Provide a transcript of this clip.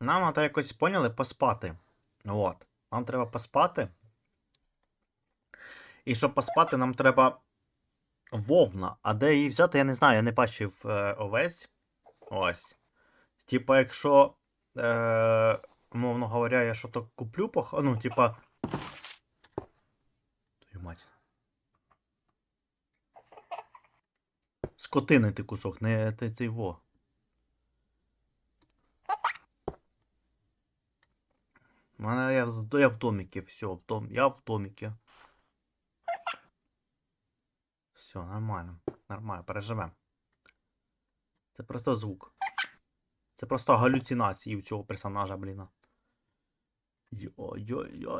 Нам треба якось поняли поспати. От. Нам треба поспати. І щоб поспати, нам треба вовна. А де її взяти, я не знаю, я не бачив е, овець. Ось. Типа, якщо, е, мовно говоря, я що то куплю по. х- Ну, типа. Твою мать. Скотини ти кусок, не ти цей во. Мене я, в- я в домике, все, в дом, я в домике. Все, нормально. Нормально, переживемо. Це просто звук. Це просто галюцинації у цього персонажа, блін. Йо-йо-йо.